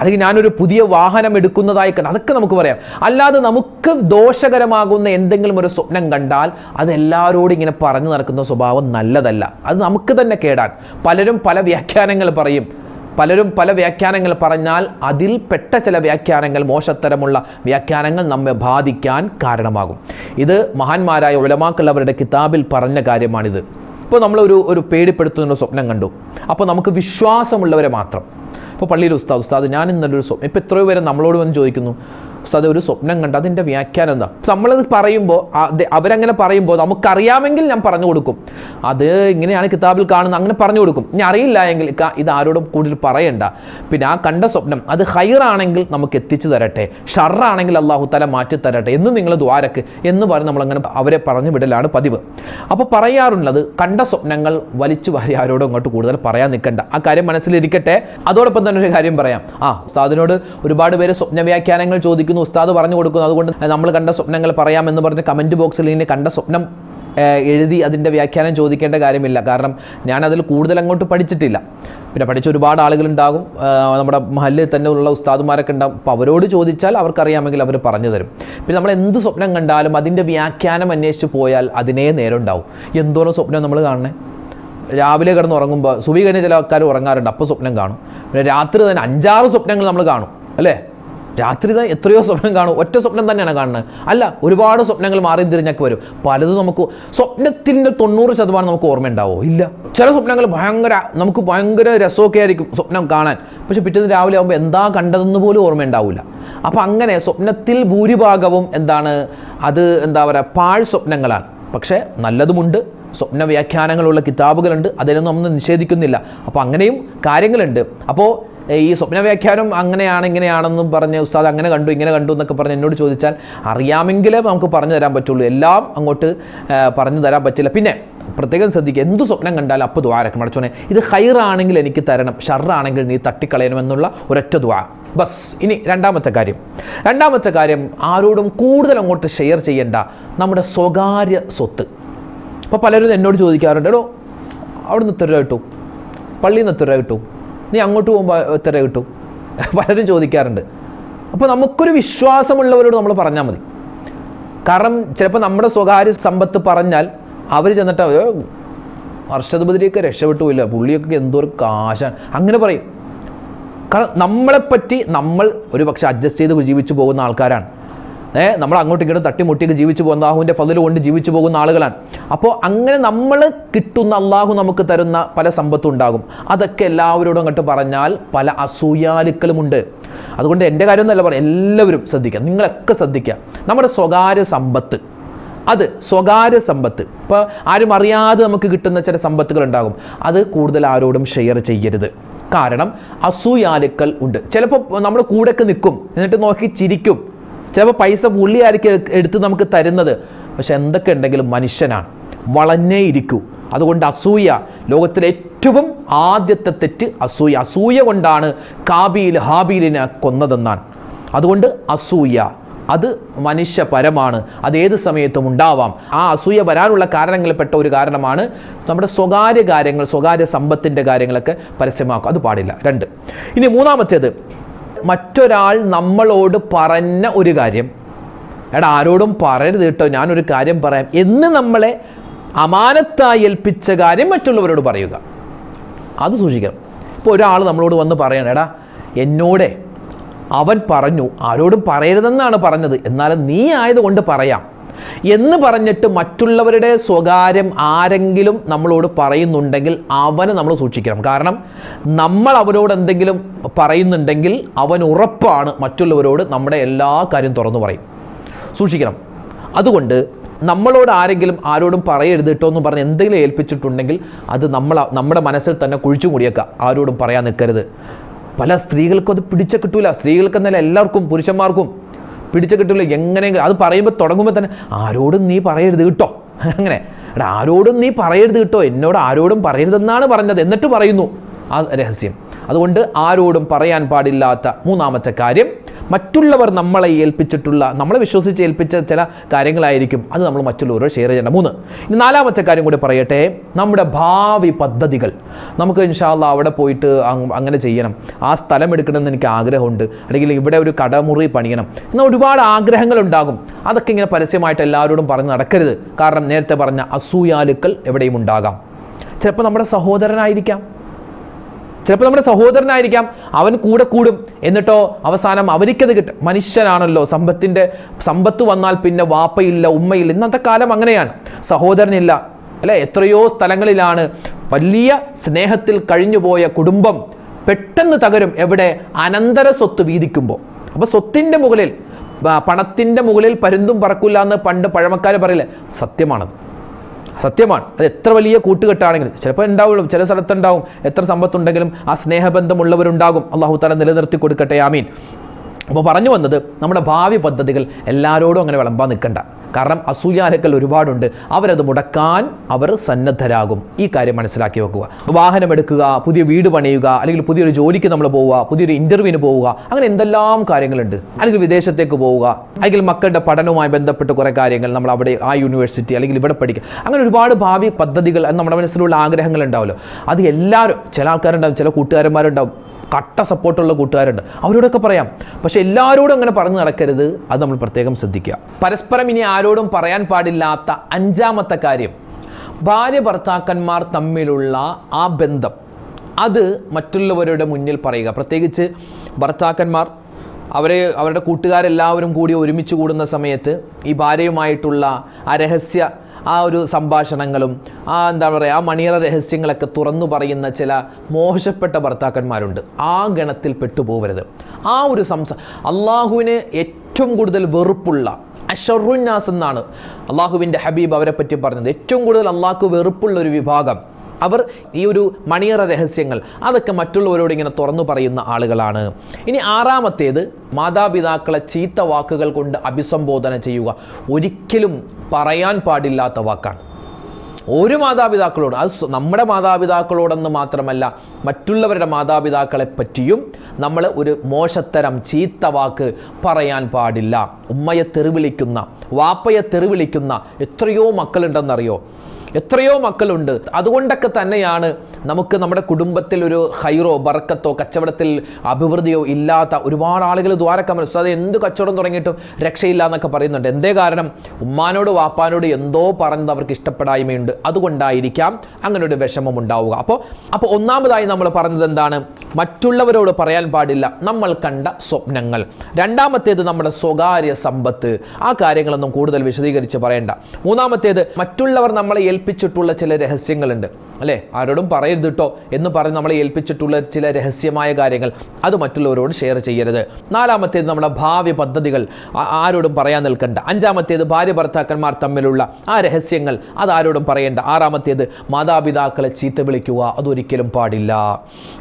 അല്ലെങ്കിൽ ഞാനൊരു പുതിയ വാഹനം എടുക്കുന്നതായി കണ്ടു. അതൊക്കെ നമുക്ക് പറയാം. അല്ലാതെ നമുക്ക് ദോഷകരമാകുന്ന എന്തെങ്കിലും ഒരു സ്വപ്നം കണ്ടാൽ അത് എല്ലാവരോടും ഇങ്ങനെ പറഞ്ഞു നടക്കുന്ന സ്വഭാവം നല്ലതല്ല. അത് നമുക്ക് തന്നെ കേടാൻ പലരും പല വ്യാഖ്യാനങ്ങൾ പറയും. പലരും പല വ്യാഖ്യാനങ്ങൾ പറഞ്ഞാൽ അതിൽ പെട്ട ചില വ്യാഖ്യാനങ്ങൾ മോശത്തരമുള്ള വ്യാഖ്യാനങ്ങൾ നമ്മെ ബാധിക്കാൻ കാരണമാകും. ഇത് മഹാന്മാരായ ഉലമാക്കൾ അവരുടെ കിതാബിൽ പറഞ്ഞ കാര്യമാണിത്. ഇപ്പോൾ നമ്മളൊരു ഒരു പേടിപ്പെടുത്തുന്ന സ്വപ്നം കണ്ടു. അപ്പോൾ നമുക്ക് വിശ്വാസമുള്ളവരെ മാത്രം. ഇപ്പോൾ പള്ളിയിൽ ഉസ്താദ് ഉസ്താദ് ഞാൻ ഇന്നലെ ഒരു സ്വപ്നം ഇപ്പോൾ എത്രയോ പേരെ നമ്മളോട് വന്ന് ചോദിക്കുന്നു ഉസ്താദ് ഒരു സ്വപ്നം കണ്ട അതിന്റെ വ്യാഖ്യാനം എന്താ? നമ്മളത് പറയുമ്പോൾ അവരങ്ങനെ പറയുമ്പോൾ നമുക്കറിയാമെങ്കിൽ ഞാൻ പറഞ്ഞു കൊടുക്കും. അത് ഇങ്ങനെയാണ് കിതാബിൽ കാണുന്നത് അങ്ങനെ പറഞ്ഞു കൊടുക്കും. ഇനി അറിയില്ല എങ്കിൽ ഇത് ആരോടും കൂടുതൽ പറയണ്ട. പിന്നെ ആ കണ്ട സ്വപ്നം അത് ഹൈറാണെങ്കിൽ നമുക്ക് എത്തിച്ചു തരട്ടെ. ഷറാണെങ്കിൽ അള്ളാഹു തല മാറ്റി തരട്ടെ. എന്ന് നിങ്ങൾ ദ്വാരക്ക് എന്ന് പറഞ്ഞ് നമ്മളങ്ങനെ അവരെ പറഞ്ഞു വിടലാണ് പതിവ്. അപ്പോൾ പറയാറുള്ളത് കണ്ട സ്വപ്നങ്ങൾ വലിച്ചു വാരി ആരോടും അങ്ങോട്ട് കൂടുതൽ പറയാൻ നിൽക്കണ്ട. ആ കാര്യം മനസ്സിലിരിക്കട്ടെ. അതോടൊപ്പം തന്നെ ഒരു കാര്യം പറയാം. ആ ഉസ്താദിനോട് ഒരുപാട് പേര് സ്വപ്ന വ്യാഖ്യാനങ്ങൾ ചോദിക്കുന്നു. ഉസ്താദ് പറഞ്ഞു കൊടുക്കുന്നു. അതുകൊണ്ട് നമ്മൾ കണ്ട സ്വപ്നങ്ങൾ പറയാമെന്ന് പറഞ്ഞ് കമന്റ് ബോക്സിൽ ഇനി കണ്ട സ്വപ്നം എഴുതി അതിന്റെ വ്യാഖ്യാനം ചോദിക്കേണ്ട കാര്യമില്ല. കാരണം ഞാൻ അതിൽ കൂടുതൽ അങ്ങോട്ട് പഠിച്ചിട്ടില്ല. പിന്നെ പഠിച്ച ഒരുപാട് ആളുകളുണ്ടാകും നമ്മുടെ മഹല്ലിൽ തന്നെ ഉള്ള ഉസ്താദുമാരൊക്കെ ഉണ്ടാകും. അപ്പോൾ അവരോട് ചോദിച്ചാൽ അവർക്കറിയാമെങ്കിൽ അവർ പറഞ്ഞു തരും. പിന്നെ നമ്മൾ എന്ത് സ്വപ്നം കണ്ടാലും അതിന്റെ വ്യാഖ്യാനം അന്വേഷിച്ച് പോയാൽ അതിനേ നേരം ഉണ്ടാവും എന്തോരം സ്വപ്നം നമ്മൾ കാണണേ രാവിലെ കിടന്ന് ഉറങ്ങുമ്പോൾ സുബി കഴിഞ്ഞ ചില ആൾക്കാർ ഉറങ്ങാറുണ്ട്. അപ്പോൾ സ്വപ്നം കാണും. പിന്നെ രാത്രി തന്നെ അഞ്ചാറ് സ്വപ്നങ്ങൾ നമ്മൾ കാണും. അല്ലേ? രാത്രി എത്രയോ സ്വപ്നം കാണും. ഒറ്റ സ്വപ്നം തന്നെയാണ് കാണുന്നത്. അല്ല ഒരുപാട് സ്വപ്നങ്ങൾ മാറി തിരിഞ്ഞൊക്കെ വരും. പലതും നമുക്ക് സ്വപ്നത്തിന്റെ തൊണ്ണൂറ് ശതമാനം നമുക്ക് ഓർമ്മ ഉണ്ടാവോ ഇല്ല. ചില സ്വപ്നങ്ങൾ ഭയങ്കര നമുക്ക് ഭയങ്കര രസമൊക്കെ ആയിരിക്കും സ്വപ്നം കാണാൻ. പക്ഷെ പിറ്റേന്ന് രാവിലെ ആകുമ്പോൾ എന്താ കണ്ടതെന്ന് പോലും ഓർമ്മയുണ്ടാവില്ല അപ്പം അപ്പോൾ അങ്ങനെ സ്വപ്നത്തിൽ ഭൂരിഭാഗവും എന്താണ് അത് എന്താ പറയുക പാഴ് സ്വപ്നങ്ങളാണ്. പക്ഷേ നല്ലതുമുണ്ട്. സ്വപ്ന വ്യാഖ്യാനങ്ങളുള്ള കിതാബുകളുണ്ട്. അതിനൊന്നും നമ്മൾ നിഷേധിക്കുന്നില്ല. അപ്പോൾ അങ്ങനെയും കാര്യങ്ങളുണ്ട്. അപ്പോൾ ഈ സ്വപ്ന വ്യാഖ്യാനം അങ്ങനെയാണ് ഇങ്ങനെയാണെന്നും പറഞ്ഞ് ഉസ്താദ് അങ്ങനെ കണ്ടു ഇങ്ങനെ കണ്ടു എന്നൊക്കെ പറഞ്ഞ് എന്നോട് ചോദിച്ചാൽ അറിയാമെങ്കിലേ നമുക്ക് പറഞ്ഞു തരാൻ പറ്റുള്ളൂ. എല്ലാം അങ്ങോട്ട് പറഞ്ഞു തരാൻ പറ്റില്ല. പിന്നെ പ്രത്യേകം ശ്രദ്ധിക്കുക എന്ത് സ്വപ്നം കണ്ടാലും അപ്പോൾ ദ്വാരക്കും അടച്ചോനെ ഇത് ഹൈറാണെങ്കിൽ എനിക്ക് തരണം ഷർറാണെങ്കിൽ നീ തട്ടിക്കളയണമെന്നുള്ള ഒരൊറ്റ ദ്വാ ബസ് ഇനി രണ്ടാമത്തെ കാര്യം. രണ്ടാമത്തെ കാര്യം ആരോടും കൂടുതൽ അങ്ങോട്ട് ഷെയർ ചെയ്യേണ്ട നമ്മുടെ സ്വകാര്യ സ്വത്ത്. അപ്പോൾ പലരും എന്നോട് ചോദിക്കാറുണ്ട് എടോ അവിടെ നിന്ന് എത്ര രൂപ കിട്ടും? പള്ളിയിൽ നിന്ന് എത്ര രൂപ കിട്ടും? നീ അങ്ങോട്ട് പോകുമ്പോൾ എത്ര കിട്ടും? പലരും ചോദിക്കാറുണ്ട്. അപ്പോൾ നമുക്കൊരു വിശ്വാസമുള്ളവരോട് നമ്മൾ പറഞ്ഞാൽ മതി. കാരണം ചിലപ്പോൾ നമ്മുടെ സ്വകാര്യ സമ്പത്ത് പറഞ്ഞാൽ അവർ ചെന്നിട്ട് "ഏ, അർഷദ് ബദിരിയൊക്കെ രക്ഷപ്പെട്ടു പോയില്ല? പുള്ളിയൊക്കെ എന്തോ ഒരു കാശാണ് അങ്ങനെ പറയും. കാരണം നമ്മളെപ്പറ്റി നമ്മൾ ഒരു പക്ഷെ അഡ്ജസ്റ്റ് ചെയ്ത് ജീവിച്ചു പോകുന്ന ആൾക്കാരാണ്. ഏ നമ്മൾ അങ്ങോട്ട് ഇങ്ങോട്ടും തട്ടിമുട്ടിയൊക്കെ ജീവിച്ചു പോകുന്ന അള്ളാഹുവിന്റെ ഫതിൽ കൊണ്ട് ജീവിച്ചു പോകുന്ന ആളുകളാണ്. അപ്പോൾ അങ്ങനെ നമ്മൾ കിട്ടുന്ന അള്ളാഹു നമുക്ക് തരുന്ന പല സമ്പത്തും ഉണ്ടാകും. അതൊക്കെ എല്ലാവരോടും അങ്ങോട്ട് പറഞ്ഞാൽ പല അസൂയാലുക്കളുമുണ്ട്. അതുകൊണ്ട് എന്റെ കാര്യം എന്നല്ല പറയാം എല്ലാവരും ശ്രദ്ധിക്കുക. നിങ്ങളൊക്കെ ശ്രദ്ധിക്കുക. നമ്മുടെ സ്വകാര്യ സമ്പത്ത്. അത് സ്വകാര്യ സമ്പത്ത്. ഇപ്പോൾ ആരും അറിയാതെ നമുക്ക് കിട്ടുന്ന ചില സമ്പത്തുകൾ ഉണ്ടാകും. അത് കൂടുതൽ ആരോടും ഷെയർ ചെയ്യരുത്. കാരണം അസൂയാലുക്കൾ ഉണ്ട്. ചിലപ്പോൾ നമ്മുടെ കൂടെയൊക്കെ നിൽക്കും. എന്നിട്ട് നോക്കി ചിരിക്കും. ചിലപ്പോൾ പൈസ പുള്ളിയായിരിക്കും എടു- എടുത്ത് നമുക്ക് തരുന്നത്. പക്ഷെ എന്തൊക്കെ ഉണ്ടെങ്കിലും മനുഷ്യനാണ്. വളഞ്ഞേ ഇരിക്കൂ. അതുകൊണ്ട് അസൂയ ലോകത്തിലെ ഏറ്റവും ആദ്യത്തെ തെറ്റ് അസൂയ. അസൂയ കൊണ്ടാണ് കാബീൽ ഹാബീലിനെ കൊന്നതെന്നാണ്. അതുകൊണ്ട് അസൂയ അത് മനുഷ്യപരമാണ്. അത് ഏത് സമയത്തും ഉണ്ടാവാം. ആ അസൂയ വരാനുള്ള കാരണങ്ങളിൽപ്പെട്ട ഒരു കാരണമാണ് നമ്മുടെ സ്വകാര്യ കാര്യങ്ങൾ സ്വകാര്യ സമ്പത്തിന്റെ കാര്യങ്ങളൊക്കെ പരസ്യമാക്കും അത് പാടില്ല. രണ്ട്. ഇനി മൂന്നാമത്തേത്. മറ്റൊരാൾ നമ്മളോട് പറഞ്ഞ ഒരു കാര്യം. എടാ ആരോടും പറയരുത് കേട്ടോ. ഞാനൊരു കാര്യം പറയാം. എന്ന് നമ്മളെ അമാനത്തായി ഏൽപ്പിച്ച കാര്യം മറ്റുള്ളവരോട് പറയുക. അത് സൂക്ഷിക്കണം. ഇപ്പോൾ ഒരാൾ നമ്മളോട് വന്ന് പറയണം എടാ എന്നോടെ അവൻ പറഞ്ഞു ആരോടും പറയരുതെന്നാണ് പറഞ്ഞത്. എന്നാലും നീ ആയതുകൊണ്ട് പറയാം. എന്ന് പറഞ്ഞിട്ട് മറ്റുള്ളവരുടെ സ്വകാര്യം ആരെങ്കിലും നമ്മളോട് പറയുന്നുണ്ടെങ്കിൽ അവനെ നമ്മൾ സൂക്ഷിക്കണം. കാരണം നമ്മൾ അവരോട് എന്തെങ്കിലും പറയുന്നുണ്ടെങ്കിൽ അവൻ ഉറപ്പാണ് മറ്റുള്ളവരോട് നമ്മുടെ എല്ലാ കാര്യം തുറന്നു പറയും. സൂക്ഷിക്കണം. അതുകൊണ്ട് നമ്മളോട് ആരെങ്കിലും ആരോടും പറയരുത് കേട്ടോ എന്ന് പറഞ്ഞ് എന്തെങ്കിലും ഏൽപ്പിച്ചിട്ടുണ്ടെങ്കിൽ അത് നമ്മൾ നമ്മുടെ മനസ്സിൽ തന്നെ കുഴിച്ചു മുടിയേക്കുക. ആരോടും പറയാൻ നിൽക്കരുത്. പല സ്ത്രീകൾക്കും അത് പിടിച്ച കിട്ടൂല. സ്ത്രീകൾക്കെന്നല്ല എല്ലാവർക്കും പുരുഷന്മാർക്കും. പിടിച്ച കിട്ടില്ല. എങ്ങനെയെങ്കിലും അത് പറയുമ്പോൾ തുടങ്ങുമ്പോൾ തന്നെ ആരോടും നീ പറയരുത് കേട്ടോ. അങ്ങനെ. എടാ ആരോടും നീ പറയരുത് കേട്ടോ. എന്നോട് ആരോടും പറയരുതെന്നാണ് പറഞ്ഞത്. എന്നിട്ട് പറയുന്നു. ആ രഹസ്യം. അതുകൊണ്ട് ആരോടും പറയാൻ പാടില്ലാത്ത മൂന്നാമത്തെ കാര്യം മറ്റുള്ളവർ നമ്മളെ ഏൽപ്പിച്ചിട്ടുള്ള നമ്മളെ വിശ്വസിച്ച് ഏൽപ്പിച്ച ചില കാര്യങ്ങളായിരിക്കും. അത് നമ്മൾ മറ്റുള്ളവരോട് ഷെയർ ചെയ്യണം മൂന്ന് ഇനി നാലാമത്തെ കാര്യം കൂടി പറയട്ടെ. നമ്മുടെ ഭാവി പദ്ധതികൾ. നമുക്ക് ഇൻഷാല്ല അവിടെ പോയിട്ട് അങ്ങനെ ചെയ്യണം. ആ സ്ഥലം എടുക്കണമെന്ന് എനിക്ക് ആഗ്രഹമുണ്ട്. അല്ലെങ്കിൽ ഇവിടെ ഒരു കടമുറി പണിയണം. എന്നാൽ ഒരുപാട് ആഗ്രഹങ്ങൾ ഉണ്ടാകും. അതൊക്കെ ഇങ്ങനെ പരസ്യമായിട്ട് എല്ലാവരോടും പറഞ്ഞ് നടക്കരുത്. കാരണം നേരത്തെ പറഞ്ഞ അസൂയാലുക്കൾ എവിടെയും ഉണ്ടാകാം. ചിലപ്പോൾ നമ്മുടെ സഹോദരനായിരിക്കാം. ചിലപ്പോൾ നമ്മുടെ സഹോദരനായിരിക്കാം അവൻ കൂടെ കൂടും. എന്നിട്ടോ അവസാനം അവനിക്കത് കിട്ടും. മനുഷ്യനാണല്ലോ സമ്പത്തിന്റെ സമ്പത്ത് വന്നാൽ പിന്നെ വാപ്പയില്ല ഉമ്മയില്ല. ഇന്നത്തെ കാലം അങ്ങനെയാണ്. സഹോദരനില്ല. അല്ലെ? എത്രയോ സ്ഥലങ്ങളിലാണ് വലിയ സ്നേഹത്തിൽ കഴിഞ്ഞുപോയ കുടുംബം പെട്ടെന്ന് തകരും. എവിടെ? അനന്തര സ്വത്ത് വീതിക്കുമ്പോൾ. അപ്പോൾ സ്വത്തിന്റെ മുകളിൽ പണത്തിന്റെ മുകളിൽ പരുന്തും പറക്കില്ല എന്ന് പണ്ട് പഴമക്കാർ പറയില്ലേ? സത്യമാണത്. സത്യമാണ്. അത് എത്ര വലിയ കൂട്ടുകെട്ടാണെങ്കിലും ചിലപ്പോൾ ഉണ്ടാവുള്ളൂ. ചില സ്ഥലത്തുണ്ടാവും. എത്ര സമ്പത്തുണ്ടെങ്കിലും ആ സ്നേഹബന്ധമുള്ളവരുണ്ടാകും. അള്ളാഹു താല നിലനിർത്തി കൊടുക്കട്ടെ. ആമീൻ. അപ്പോൾ പറഞ്ഞു വന്നത് നമ്മുടെ ഭാവി പദ്ധതികൾ എല്ലാവരോടും അങ്ങനെ വിളമ്പാൻ നിൽക്കണ്ട. കാരണം അസൂയാലുക്കൾ ഒരുപാടുണ്ട്. അവരത് മുടക്കാൻ അവർ സന്നദ്ധരാകും. ഈ കാര്യം മനസ്സിലാക്കി വെക്കുക. വാഹനം എടുക്കുക പുതിയ വീട് പണിയുക അല്ലെങ്കിൽ പുതിയൊരു ജോലിക്ക് നമ്മൾ പോവുക പുതിയൊരു ഇന്റർവ്യൂവിന് പോവുക അങ്ങനെ എന്തെല്ലാം കാര്യങ്ങളുണ്ട്. അല്ലെങ്കിൽ വിദേശത്തേക്ക് പോവുക അല്ലെങ്കിൽ മക്കളുടെ പഠനവുമായി ബന്ധപ്പെട്ട് കുറേ കാര്യങ്ങൾ നമ്മൾ അവിടെ ആ യൂണിവേഴ്സിറ്റി അല്ലെങ്കിൽ ഇവിടെ പഠിക്കുക. അങ്ങനെ ഒരുപാട് ഭാവി പദ്ധതികൾ നമ്മുടെ മനസ്സിലുള്ള ആഗ്രഹങ്ങൾ ഉണ്ടാവുമല്ലോ അത് എല്ലാവരും ചില ആൾക്കാരുണ്ടാവും ചില കൂട്ടുകാരന്മാരുണ്ടാവും. കട്ട സപ്പോർട്ടുള്ള കൂട്ടുകാരുണ്ട്. അവരോടൊക്കെ പറയാം. പക്ഷെ എല്ലാവരോടും അങ്ങനെ പറഞ്ഞു നടക്കരുത്. അത് നമ്മൾ പ്രത്യേകം ശ്രദ്ധിക്കുക. പരസ്പരം ഇനി ആരോടും പറയാൻ പാടില്ലാത്ത അഞ്ചാമത്തെ കാര്യം. ഭാര്യ ഭർത്താക്കന്മാർ തമ്മിലുള്ള ആ ബന്ധം. അത് മറ്റുള്ളവരുടെ മുന്നിൽ പറയുക. പ്രത്യേകിച്ച് ഭർത്താക്കന്മാർ അവരെ അവരുടെ കൂട്ടുകാരെല്ലാവരും കൂടി ഒരുമിച്ച് കൂടുന്ന സമയത്ത് ഈ ഭാര്യയുമായിട്ടുള്ള ആ രഹസ്യ ആ ഒരു സംഭാഷണങ്ങളും ആ എന്താ പറയുക ആ മണിയറ രഹസ്യങ്ങളൊക്കെ തുറന്നു പറയുന്ന ചില മോശപ്പെട്ട ഭർത്താക്കന്മാരുണ്ട്. ആ ഗണത്തിൽ പെട്ടുപോകരുത് ആ ഒരു സംസ അള്ളാഹുവിന് ഏറ്റവും കൂടുതൽ വെറുപ്പുള്ള അഷറുന്നാസ് എന്നാണ് അള്ളാഹുവിന്റെ ഹബീബ് അവരെ പറ്റി പറഞ്ഞത്. ഏറ്റവും കൂടുതൽ അള്ളാഹ്ക്ക് വെറുപ്പുള്ള ഒരു വിഭാഗം അവർ ഈ ഒരു മണിയറ രഹസ്യങ്ങൾ അതൊക്കെ മറ്റുള്ളവരോട് ഇങ്ങനെ തുറന്നു പറയുന്ന ആളുകളാണ്. ഇനി ആറാമത്തേത് മാതാപിതാക്കളെ ചീത്ത വാക്കുകൾ കൊണ്ട് അഭിസംബോധന ചെയ്യുക. ഒരിക്കലും പറയാൻ പാടില്ലാത്ത വാക്കാണ്. ഒരു മാതാപിതാക്കളോട് അത് നമ്മുടെ മാതാപിതാക്കളോടെന്ന് മാത്രമല്ല മറ്റുള്ളവരുടെ മാതാപിതാക്കളെ പറ്റിയും നമ്മൾ ഒരു മോശത്തരം ചീത്ത വാക്ക് പറയാൻ പാടില്ല. ഉമ്മയെ തെറിവിളിക്കുന്ന വാപ്പയെ തെറിവിളിക്കുന്ന എത്രയോ മക്കളുണ്ടെന്നറിയോ? എത്രയോ മക്കളുണ്ട്. അതുകൊണ്ടൊക്കെ തന്നെയാണ് നമുക്ക് നമ്മുടെ കുടുംബത്തിൽ ഒരു ഹൈറോ ബർക്കത്തോ കച്ചവടത്തിൽ അഭിവൃദ്ധിയോ ഇല്ലാത്ത ഒരുപാട് ആളുകൾ ദ്വാരക്കാൻ ഉസ്താദ് എന്ത് കച്ചവടം തുടങ്ങിയിട്ടും രക്ഷയില്ല എന്നൊക്കെ പറയുന്നുണ്ട്. എന്തേ കാരണം? ഉമ്മാനോട് വാപ്പാനോട് എന്തോ പറഞ്ഞത് അവർക്ക് ഇഷ്ടപ്പെടായ്മയുണ്ട്. അതുകൊണ്ടായിരിക്കാം അങ്ങനെ ഒരു വിഷമം ഉണ്ടാവുക. അപ്പോൾ അപ്പോൾ ഒന്നാമതായി നമ്മൾ പറഞ്ഞത് എന്താണ്? മറ്റുള്ളവരോട് പറയാൻ പാടില്ല. നമ്മൾ കണ്ട സ്വപ്നങ്ങൾ. രണ്ടാമത്തേത് നമ്മുടെ സ്വകാര്യ സമ്പത്ത്. ആ കാര്യങ്ങളൊന്നും കൂടുതൽ വിശദീകരിച്ച് പറയണ്ട. മൂന്നാമത്തേത് മറ്റുള്ളവർ നമ്മളെ ഏൽപ്പിച്ചിട്ടുള്ള ചില രഹസ്യങ്ങളുണ്ട്. അല്ലേ? ആരോടും പറയരുത് കേട്ടോ എന്ന് പറഞ്ഞ് നമ്മളെ ഏൽപ്പിച്ചിട്ടുള്ള ചില രഹസ്യമായ കാര്യങ്ങൾ അത് മറ്റുള്ളവരോട് ഷെയർ ചെയ്യരുത്. നാലാമത്തേത് നമ്മുടെ ഭാവി പദ്ധതികൾ. ആരോടും പറയാൻ നിൽക്കണ്ട. അഞ്ചാമത്തേത് ഭാര്യ ഭർത്താക്കന്മാർ തമ്മിലുള്ള ആ രഹസ്യങ്ങൾ അത് ആരോടും പറയേണ്ട. ആറാമത്തേത് മാതാപിതാക്കളെ ചീത്ത വിളിക്കുക. അതൊരിക്കലും പാടില്ല.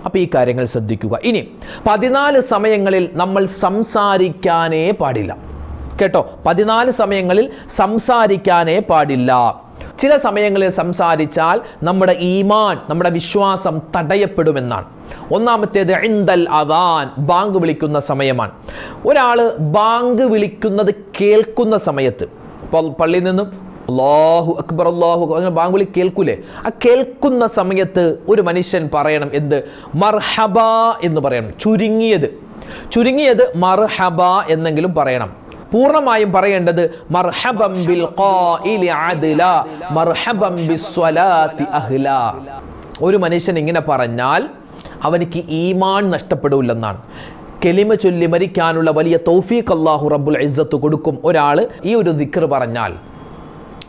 അപ്പോൾ ഈ കാര്യങ്ങൾ ശ്രദ്ധിക്കുക. ഇനി പതിനാല് സമയങ്ങളിൽ നമ്മൾ സംസാരിക്കാനേ പാടില്ല. കേട്ടോ? പതിനാല് സമയങ്ങളിൽ സംസാരിക്കാനേ പാടില്ല. ചില സമയങ്ങളിൽ സംസാരിച്ചാൽ നമ്മുടെ ഈമാൻ നമ്മുടെ വിശ്വാസം തടയപ്പെടുമെന്നാണ്. ഒന്നാമത്തേത് ഇന്തൽ അവാൻ ബാങ്ക് വിളിക്കുന്ന സമയമാണ്. ഒരാൾ ബാങ്ക് വിളിക്കുന്നത് കേൾക്കുന്ന സമയത്ത്. പള്ളിയിൽ നിന്നും അള്ളാഹു അക്ബർ അള്ളാഹു അങ്ങനെ ബാങ്ക് വിളി കേൾക്കൂലേ? ആ കേൾക്കുന്ന സമയത്ത് ഒരു മനുഷ്യൻ പറയണം എന്ത്? മർഹബ എന്ന് പറയണം. ചുരുങ്ങിയത്. ചുരുങ്ങിയത് മർഹബ എന്നെങ്കിലും പറയണം. പൂർണമായും പറയേണ്ടത് മർഹബം ബിൽ അദ്ല മർഹബം അഹ്ല. ഒരു മനുഷ്യൻ ഇങ്ങനെ പറഞ്ഞാൽ അവനിക്ക് ഈമാൻ നഷ്ടപ്പെടില്ലെന്നാണ്. കെലിമ ചൊല്ലി മരിക്കാനുള്ള വലിയ തൗഫീഖ് അള്ളാഹു റബ്ബുൽ ഇസ്സത്ത് കൊടുക്കും ഒരാൾ ഈ ഒരു ദിക്ർ പറഞ്ഞാൽ.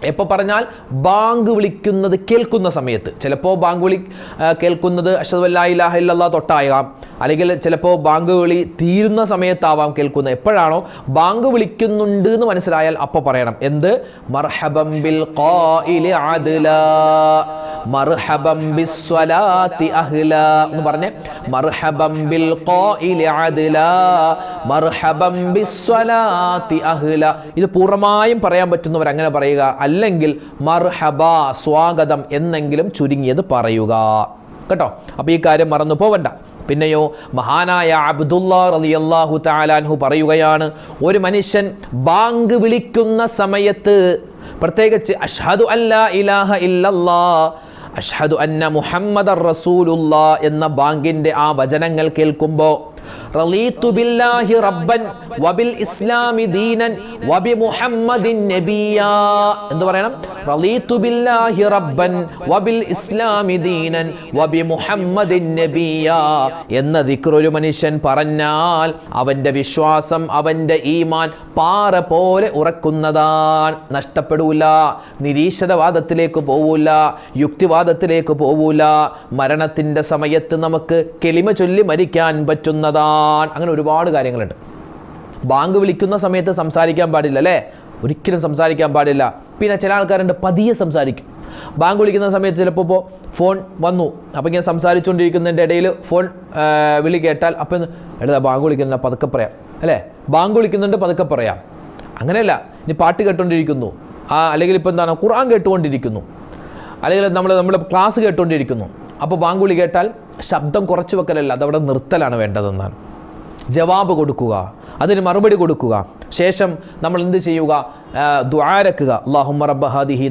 എപ്പോൾ പറഞ്ഞാൽ ബാങ്ക് വിളിക്കുന്നത് കേൾക്കുന്ന സമയത്ത്. ചിലപ്പോൾ ബാങ്ക് വിളി കേൾക്കുന്നത് അഷദ് ഇലാഹ ഇല്ലല്ലാ തൊട്ടാകാം. അല്ലെങ്കിൽ ചിലപ്പോൾ ബാങ്ക് വിളി തീരുന്ന സമയത്താവാം കേൾക്കുന്നത്. എപ്പോഴാണോ ബാങ്ക് വിളിക്കുന്നുണ്ട് എന്ന് മനസ്സിലായാൽ അപ്പോൾ പറയണം. എന്ത്? മർഹബം ബിൽ അഹ്ല എന്ന് പറഞ്ഞേ മർഹബം ബിൽ അഹ്ല. ഇത് പൂർണമായും പറയാൻ പറ്റുന്നവർ അങ്ങനെ പറയുക. അല്ലെങ്കിൽ മർഹബ സ്വാഗതം എന്നെങ്കിലും ചുരുങ്ങിയത് പറയുക. കേട്ടോ? അപ്പോൾ ഈ കാര്യം മറന്നു പോവണ്ട. പിന്നെയോ മഹാനായ അബ്ദുള്ള റളിയല്ലാഹു താലാൻഹു പറയുകയാണ് ഒരു മനുഷ്യൻ ബാങ്ക് വിളിക്കുന്ന സമയത്ത് പ്രത്യേകിച്ച് അഷ്ഹദു അല്ലാ ഇലാഹ ഇല്ലല്ലാ അഷ്ഹദു അന്ന മുഹമ്മദ് റസൂലുള്ള എന്ന ബാങ്കിന്റെ ആ വചനങ്ങൾ കേൾക്കുമ്പോൾ റളീതു ബില്ലാഹി റബ്ബൻ വബിൽ ഇസ്ലാമി ദീനൻ വബി മുഹമ്മദിൻ നബിയാ. എന്ന് പറയണം? റളീതു ബില്ലാഹി റബ്ബൻ വബിൽ ഇസ്ലാമി ദീനൻ വബി മുഹമ്മദിൻ നബിയാ. എന്ന ദിക്ർ ഒരു മനുഷ്യൻ പറഞ്ഞാൽ അവന്റെ വിശ്വാസം അവന്റെ ഈമാൻ പാറ പോലെ ഉറക്കുന്നതാണ്. നഷ്ടപ്പെടൂല നിരീശ്വരവാദത്തിലേക്ക് പോവൂല യുക്തിവാദത്തിലേക്ക് പോവൂല. മരണത്തിന്റെ സമയത്ത് നമുക്ക് കെളിമ ചൊല്ലി മരിക്കാൻ പറ്റുന്നതാണ്. അങ്ങനെ ഒരുപാട് കാര്യങ്ങളുണ്ട്. ബാങ്ക് വിളിക്കുന്ന സമയത്ത് സംസാരിക്കാൻ പാടില്ല അല്ലേ? ഒരിക്കലും സംസാരിക്കാൻ പാടില്ല. പിന്നെ ചില ആൾക്കാരുണ്ട് പതിയെ സംസാരിക്കും. ബാങ്ക് വിളിക്കുന്ന സമയത്ത് ചിലപ്പോൾ ഇപ്പോൾ ഫോൺ വന്നു അപ്പോൾ ഇങ്ങനെ സംസാരിച്ചുകൊണ്ടിരിക്കുന്നതിന്റെ ഇടയിൽ ഫോൺ വിളി കേട്ടാൽ അപ്പം എടാ ബാങ്ക് വിളിക്കുന്നുണ്ട് പതുക്കെ പറയാം അല്ലേ? ബാങ്ക് വിളിക്കുന്നുണ്ട് പതുക്കെ പറയാം. അങ്ങനെയല്ല ഇനി പാട്ട് കേട്ടുകൊണ്ടിരിക്കുന്നു ആ അല്ലെങ്കിൽ ഇപ്പോൾ എന്താണ് ഖുർആൻ കേട്ടുകൊണ്ടിരിക്കുന്നു. അല്ലെങ്കിൽ നമ്മൾ നമ്മൾ ക്ലാസ് കേട്ടുകൊണ്ടിരിക്കുന്നു അപ്പോൾ ബാങ്ക് വിളി കേട്ടാൽ ശബ്ദം കുറച്ച് വെക്കലല്ല അതവിടെ നിർത്തലാണ് വേണ്ടതെന്നാണ്. ജവാബ് കൊടുക്കുക. അതിന് മറുപടി കൊടുക്കുക. ശേഷം നമ്മൾ എന്ത് ചെയ്യുക? ദുആരക്കുക അല്ലാഹുമ്മ റബ്ബ ഹാദിഹി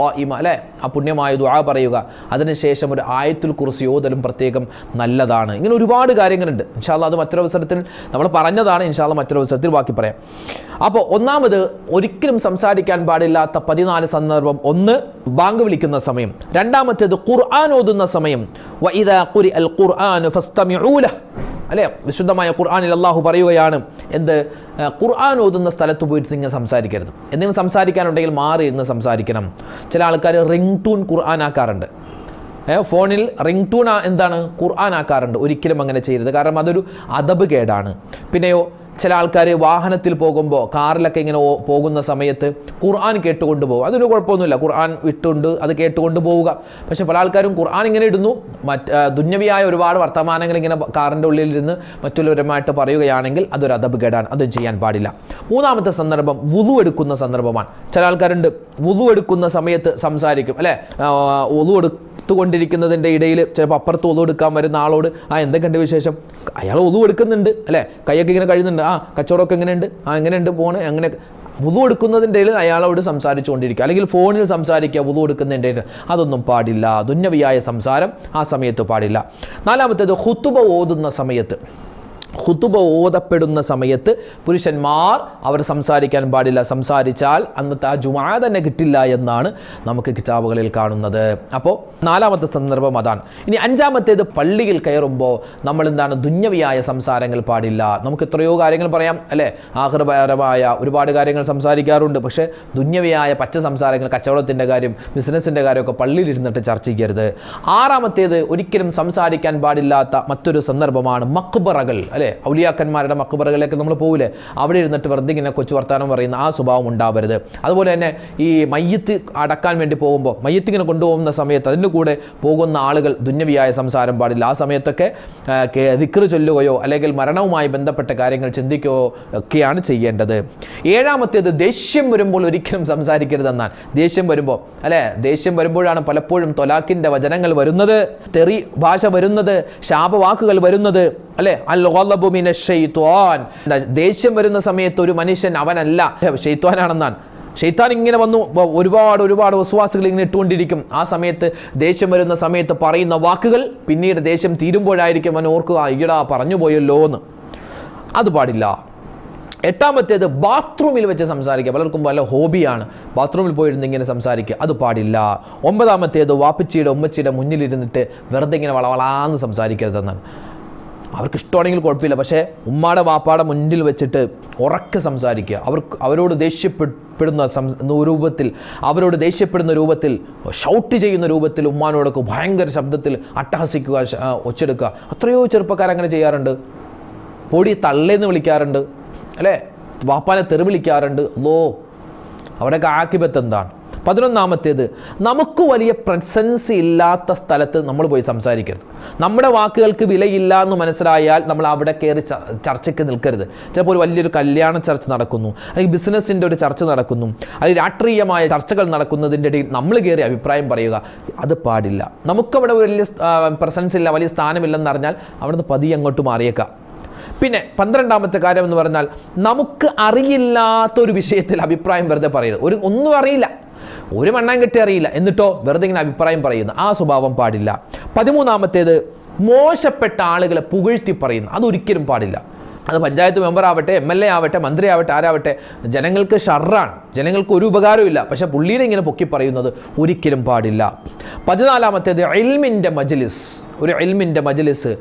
ഖായിമ അല്ലേ? ആ പുണ്യമായ ദുആ പറയുക. അതിനുശേഷം ഒരു ആയത്തുൽ കുറിച്ച് യോതലും പ്രത്യേകം നല്ലതാണ്. ഇങ്ങനെ ഒരുപാട് കാര്യങ്ങളുണ്ട്. ഇൻഷാല്ല അത് മറ്റൊരവസരത്തിൽ നമ്മൾ പറഞ്ഞതാണ്. ഇൻഷാല്ല മറ്റൊരവസരത്തിൽ ബാക്കി പറയാം. അപ്പോൾ ഒന്നാമത് ഒരിക്കലും സംസാരിക്കാൻ പാടില്ലാത്ത പതിനാല് സന്ദർഭം. ഒന്ന് ബാങ്ക് വിളിക്കുന്ന സമയം. രണ്ടാമത്തേത് ഖുർആൻ ഓതുന്ന സമയം. ഖുരി അൽ അല്ലേ? വിശുദ്ധമായ ഖുർആാനിൽ അള്ളാഹു പറയുകയാണ് എന്ത് ഖുർആൻ ഓതുന്ന സ്ഥലത്ത് പോയിട്ട് നിങ്ങൾ സംസാരിക്കരുത്. എന്തെങ്കിലും സംസാരിക്കാനുണ്ടെങ്കിൽ മാറി ഇരുന്ന് സംസാരിക്കണം. ചില ആൾക്കാർ റിംഗ് ടൂൺ ഖുർആൻ ആക്കാറുണ്ട്. ഫോണിൽ റിംഗ് ടൂൺ എന്താണ്? ഖുർആൻ ആക്കാറുണ്ട്. ഒരിക്കലും അങ്ങനെ ചെയ്യരുത്. കാരണം അതൊരു അദബ് കേടാണ്. പിന്നെയോ ചില ആൾക്കാർ വാഹനത്തിൽ പോകുമ്പോൾ കാറിലൊക്കെ ഇങ്ങനെ പോകുന്ന സമയത്ത് ഖുർആൻ കേട്ടുകൊണ്ട് പോകും അതൊരു കുഴപ്പമൊന്നുമില്ല. ഖുർആൻ ഇട്ടുണ്ട് അത് കേട്ടുകൊണ്ട് പോവുക പക്ഷെ പല ആൾക്കാരും ഖുർആൻ ഇങ്ങനെ ഇടുന്നു. മറ്റ് ദുന്യവിയായ ഒരുപാട് വർത്തമാനങ്ങൾ ഇങ്ങനെ കാറിന്റെ ഉള്ളിൽ ഇരുന്ന് മറ്റുള്ളവരുമായിട്ട് പറയുകയാണെങ്കിൽ അതൊരു അതബ് കേടാണ്. അതും ചെയ്യാൻ പാടില്ല. മൂന്നാമത്തെ സന്ദർഭം വുളു എടുക്കുന്ന സന്ദർഭമാണ്. ചില ആൾക്കാരുണ്ട് വുളു എടുക്കുന്ന സമയത്ത് സംസാരിക്കും. അല്ലേ? വുളു എടുത്തുകൊണ്ടിരിക്കുന്നതിന്റെ ഇടയിൽ ചിലപ്പോൾ അപ്പുറത്ത് ഒതു എടുക്കാൻ വരുന്ന ആളോട് ആ എന്തൊക്കെയുണ്ട് വിശേഷം? അയാൾ ഒതു എടുക്കുന്നുണ്ട്. അല്ലേ? കൈയൊക്കെ ഇങ്ങനെ കഴിയുന്നുണ്ട് ആ കച്ചവടമൊക്കെ എങ്ങനെയുണ്ട്? ആ എങ്ങനെയുണ്ട് പോണ്? അങ്ങനെ വുതു എടുക്കുന്നതിന്റെ ഇടയിൽ അയാളോട് സംസാരിച്ചുകൊണ്ടിരിക്കുക. അല്ലെങ്കിൽ ഫോണിൽ സംസാരിക്കുക വുതു എടുക്കുന്നതിന്റെ ഇടയിൽ. അതൊന്നും പാടില്ല. ദുന്യവിയായ സംസാരം ആ സമയത്ത് പാടില്ല. നാലാമത്തേത് ഹുത്തുബ ഓതുന്ന സമയത്ത്. ഹുതുബ ഓതപ്പെടുന്ന സമയത്ത് പുരുഷന്മാർ അവർ സംസാരിക്കാൻ പാടില്ല. സംസാരിച്ചാൽ അന്നത്തെ ആ ജുമാ തന്നെ കിട്ടില്ല എന്നാണ് നമുക്ക് കിതാബുകളിൽ കാണുന്നത്. അപ്പോൾ നാലാമത്തെ സന്ദർഭം അതാണ്. ഇനി അഞ്ചാമത്തേത് പള്ളിയിൽ കയറുമ്പോൾ നമ്മൾ എന്താണ് ദുന്യവിയായ സംസാരങ്ങൾ പാടില്ല. നമുക്ക് എത്രയോ കാര്യങ്ങൾ പറയാം അല്ലേ? ആഹൃപരമായ ഒരുപാട് കാര്യങ്ങൾ സംസാരിക്കാറുണ്ട്. പക്ഷേ ദുന്യവിയായ പച്ച സംസാരങ്ങൾ കച്ചവടത്തിന്റെ കാര്യം ബിസിനസ്സിന്റെ കാര്യമൊക്കെ പള്ളിയിൽ ഇരുന്നിട്ട് ചർച്ച ചെയ്യരുത്. ആറാമത്തേത് ഒരിക്കലും സംസാരിക്കാൻ പാടില്ലാത്ത മറ്റൊരു സന്ദർഭമാണ് മക്ബറകൾ അല്ലേ? ഔലിയാക്കന്മാരുടെ മക്ബറകളിലേക്ക് നമ്മൾ പോകില്ലേ അവിടെ ഇരുന്നിട്ട് വെറുതെ ഇങ്ങനെ കൊച്ചു വർത്താനം പറയുന്ന ആ സ്വഭാവം ഉണ്ടാവരുത്. അതുപോലെ തന്നെ ഈ മയ്യത്ത് അടക്കാൻ വേണ്ടി പോകുമ്പോൾ മയ്യത്ത് ഇങ്ങനെ കൊണ്ടുപോകുന്ന സമയത്ത് അതിന്റെ കൂടെ പോകുന്ന ആളുകൾ ദുന്യവിയായ സംസാരം പാടില്ല. ആ സമയത്തൊക്കെ ദിക്കറ് ചൊല്ലുകയോ അല്ലെങ്കിൽ മരണവുമായി ബന്ധപ്പെട്ട കാര്യങ്ങൾ ചിന്തിക്കുകയോ ഒക്കെയാണ് ചെയ്യേണ്ടത്. ഏഴാമത്തേത് ദേഷ്യം വരുമ്പോൾ ഒരിക്കലും സംസാരിക്കരുതെന്നാണ്. ദേഷ്യം വരുമ്പോൾ അല്ലേ? ദേഷ്യം വരുമ്പോഴാണ് പലപ്പോഴും തൊലാക്കിന്റെ വചനങ്ങൾ വരുന്നത് തെറി ഭാഷ വരുന്നത് ശാപവാക്കുകൾ വരുന്നത് അല്ലേ? അൽ ദേഷ്യം വരുന്ന സമയത്ത് ഒരു മനുഷ്യൻ അവനല്ല. ഷെയ്ത്വാനാണെന്നാണ് ഷെയ്ത്താൻ ഇങ്ങനെ വന്നു ഒരുപാട് ഒരുപാട് വിശ്വാസികൾ ഇങ്ങനെ ഇട്ടുകൊണ്ടിരിക്കും. ആ സമയത്ത് ദേഷ്യം വരുന്ന സമയത്ത് പറയുന്ന വാക്കുകൾ പിന്നീട് ദേഷ്യം തീരുമ്പോഴായിരിക്കും അവൻ ഓർക്കുക ഈടാ പറഞ്ഞു പോയല്ലോ എന്ന്. അത് പാടില്ല. എട്ടാമത്തേത് ബാത്റൂമിൽ വെച്ച് സംസാരിക്കുക. പലർക്കും പല ഹോബിയാണ് ബാത്റൂമിൽ പോയിരുന്ന് ഇങ്ങനെ സംസാരിക്കുക. അത് പാടില്ല. ഒമ്പതാമത്തേത് വാപ്പച്ചിയുടെ ഉമ്മച്ചിയുടെ മുന്നിലിരുന്നിട്ട് വെറുതെ ഇങ്ങനെ വളവളാന്ന് സംസാരിക്കരുതെന്നാണ്. അവർക്ക് ഇഷ്ടമാണെങ്കിൽ കുഴപ്പമില്ല. പക്ഷേ ഉമ്മാടെ വാപ്പാടെ മുന്നിൽ വെച്ചിട്ട് ഉറക്കെ സംസാരിക്കുക. അവർക്ക് അവരോട് ദേഷ്യപ്പെടുന്ന രൂപത്തിൽ അവരോട് ദേഷ്യപ്പെടുന്ന രൂപത്തിൽ ഷൗട്ട് ചെയ്യുന്ന രൂപത്തിൽ ഉമ്മാനോടൊക്കെ ഭയങ്കര ശബ്ദത്തിൽ അട്ടഹസിക്കുക ഒച്ചെടുക്കുക. അത്രയോ ചെറുപ്പക്കാർ അങ്ങനെ ചെയ്യാറുണ്ട്. പൊടി തള്ളേന്ന് വിളിക്കാറുണ്ട്. അല്ലേ? വാപ്പാനെ തെറി വിളിക്കാറുണ്ട്. ലോ അവിടെയൊക്കെ ആക്കിബത്ത് എന്താണ്? പതിനൊന്നാമത്തേത് നമുക്ക് വലിയ പ്രസൻസ് ഇല്ലാത്ത സ്ഥലത്ത് നമ്മൾ പോയി സംസാരിക്കരുത്. നമ്മുടെ വാക്കുകൾക്ക് വിലയില്ല എന്ന് മനസ്സിലായാൽ നമ്മൾ അവിടെ കയറി ചർച്ചയ്ക്ക് നിൽക്കരുത്. ചിലപ്പോൾ ഒരു വലിയൊരു കല്യാണ ചർച്ച നടക്കുന്നു അല്ലെങ്കിൽ ബിസിനസ്സിന്റെ ഒരു ചർച്ച നടക്കുന്നു അല്ലെങ്കിൽ രാഷ്ട്രീയമായ ചർച്ചകൾ നടക്കുന്നതിന്റെ ഇടയിൽ നമ്മൾ കയറി അഭിപ്രായം പറയുക. അത് പാടില്ല. നമുക്കവിടെ വലിയ പ്രസൻസ് ഇല്ല വലിയ സ്ഥാനമില്ലെന്ന് അറിഞ്ഞാൽ അവിടുന്ന് പതിയെ അങ്ങോട്ട് മാറിയേക്കാം. പിന്നെ പന്ത്രണ്ടാമത്തെ കാര്യം എന്ന് പറഞ്ഞാൽ നമുക്ക് അറിയില്ലാത്ത ഒരു വിഷയത്തിൽ അഭിപ്രായം വെറുതെ പറയരുത്. ഒരു ഒന്നും അറിയില്ല. ഒരു മണ്ണാൻ കെട്ടി അറിയില്ല. എന്നിട്ടോ വെറുതെ ഇങ്ങനെ അഭിപ്രായം പറയുന്നു. ആ സ്വഭാവം പാടില്ല. പതിമൂന്നാമത്തേത് മോശപ്പെട്ട ആളുകളെ പുകഴ്ത്തി പറയുന്നു. അതൊരിക്കലും പാടില്ല. അത് പഞ്ചായത്ത് മെമ്പർ ആവട്ടെ എം എൽ എ ആവട്ടെ മന്ത്രി ആവട്ടെ ആരാവട്ടെ ജനങ്ങൾക്ക് ഷർറാണ്. ജനങ്ങൾക്ക് ഒരു ഉപകാരമില്ല പക്ഷെ പുള്ളിയുടെ ഇങ്ങനെ പൊക്കി പറയുന്നത് ഒരിക്കലും പാടില്ല. പതിനാലാമത്തേത് എൽമിന്റെ മജ്ലിസ്. ഒരു എൽമിന്റെ മജ്ലിസ്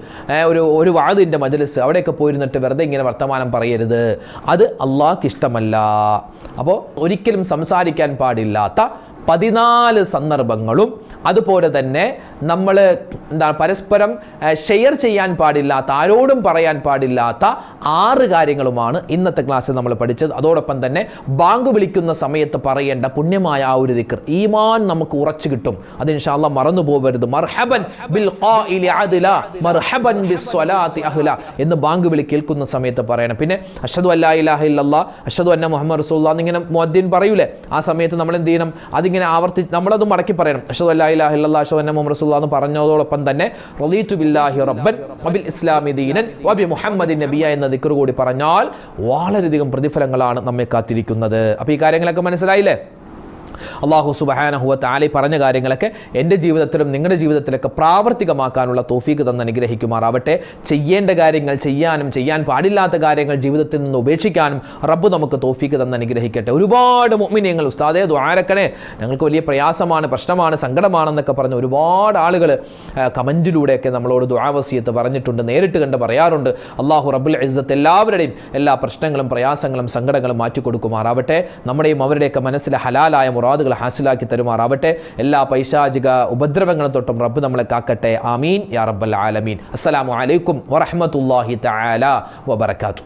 ഒരു ഒരു വാദിന്റെ മജ്ലിസ്. അവിടെയൊക്കെ പോയിരുന്നിട്ട് വെറുതെ ഇങ്ങനെ വർത്തമാനം പറയരുത്. അത് അള്ളാഹ്ക്ക് ഇഷ്ടമല്ല. അപ്പോൾ ഒരിക്കലും സംസാരിക്കാൻ പാടില്ലാത്ത പതിനാല് സന്ദർഭങ്ങളും. അതുപോലെ തന്നെ നമ്മൾ എന്താ പരസ്പരം ഷെയർ ചെയ്യാൻ പാടില്ലാത്ത ആരോടും പറയാൻ പാടില്ലാത്ത ആറ് കാര്യങ്ങളുമാണ് ഇന്നത്തെ ക്ലാസ്സിൽ നമ്മൾ പഠിച്ചത്. അതോടൊപ്പം തന്നെ ബാങ്ക് വിളിക്കുന്ന സമയത്ത് പറയേണ്ട പുണ്യമായ ആ ഒരു ദിക്കർ ഈമാൻ നമുക്ക് ഉറച്ചു കിട്ടും. അത് ഇൻഷാല്ല മറന്നു പോകരുത് മർഹബൻ ബിൽ മർഹബൻ അഹ്ല എന്ന് ബാങ്ക് വിളി കേൾക്കുന്ന സമയത്ത് പറയണം. പിന്നെ അഷദു അല്ലാ ഇലാഹ ഇല്ലല്ലാ അഷദു അന്ന മുഹമ്മദ് റസൂല്ല എന്നിങ്ങനെ മുദ്ദീൻ പറയൂലേ? ആ സമയത്ത് നമ്മൾ എന്ത് ചെയ്യണം? അതിങ്ങനെ ആവർത്തിച്ച് നമ്മളത് മടക്കി പറയണം. അഷദ് അല്ലാ ഇല്ലല്ലാ അഷദു അന്ന മുഹമ്മദ് റസൂല്ല എന്ന് പറഞ്ഞതോടൊപ്പം തന്നെ റളീതു ബില്ലാഹി റബ്ബൻ വബിൽ ഇസ്ലാമി ദീനൻ വബി മുഹമ്മദിൻ നബിയ എന്ന ദിക്ർ കൂടി പറഞ്ഞാൽ വളരെയധികം പ്രതിഫലങ്ങളാണ് നമ്മെ കാത്തിരിക്കുന്നത്. അപ്പോൾ ഈ കാര്യങ്ങളൊക്കെ മനസ്സിലായില്ലേ? അള്ളാഹു സുബഹാനഹുവ താലി പറഞ്ഞ കാര്യങ്ങളൊക്കെ എന്റെ ജീവിതത്തിലും നിങ്ങളുടെ ജീവിതത്തിലൊക്കെ പ്രാവർത്തികമാക്കാനുള്ള തോഫീക്ക് തന്ന് അനുഗ്രഹിക്കുമാറാവട്ടെ. ചെയ്യേണ്ട കാര്യങ്ങൾ ചെയ്യാനും ചെയ്യാൻ പാടില്ലാത്ത കാര്യങ്ങൾ ജീവിതത്തിൽ നിന്ന് ഉപേക്ഷിക്കാനും റബ്ബ് നമുക്ക് തോഫീക്ക് തന്ന് അനുഗ്രഹിക്കട്ടെ. ഒരുപാട് മുമ്മിനിയങ്ങൾ ഉസ്താദേ ദ്വാരക്കണേ ഞങ്ങൾക്ക് വലിയ പ്രയാസമാണ് പ്രശ്നമാണ് സങ്കടമാണെന്നൊക്കെ പറഞ്ഞ് ഒരുപാട് ആളുകൾ കമന്റിലൂടെയൊക്കെ നമ്മളോട് ദ്വാവസീയത്ത് പറഞ്ഞിട്ടുണ്ട് നേരിട്ട് കണ്ട് പറയാറുണ്ട്. അള്ളാഹു റബ്ബുൽ ഇസ്സത്ത് എല്ലാവരുടെയും എല്ലാ പ്രശ്നങ്ങളും പ്രയാസങ്ങളും സങ്കടങ്ങളും മാറ്റിക്കൊടുക്കുമാറാവട്ടെ. നമ്മുടെയും അവരുടെയൊക്കെ മനസ്സിലെ ഹലാലായ മുറ മുറാദുകൾ ഹാസിലാക്കി തരുമാറാവട്ടെ. എല്ലാ പൈശാചിക ഉപദ്രവങ്ങളും തൊട്ടും റബ്ബ് നമ്മളെ കാക്കട്ടെ. ആമീൻ. യാ റബ്ബൽ ആലമീൻ. അസ്സലാമു അലൈക്കും വറഹമത്തല്ലാഹി തആല വബറകാതുഹു.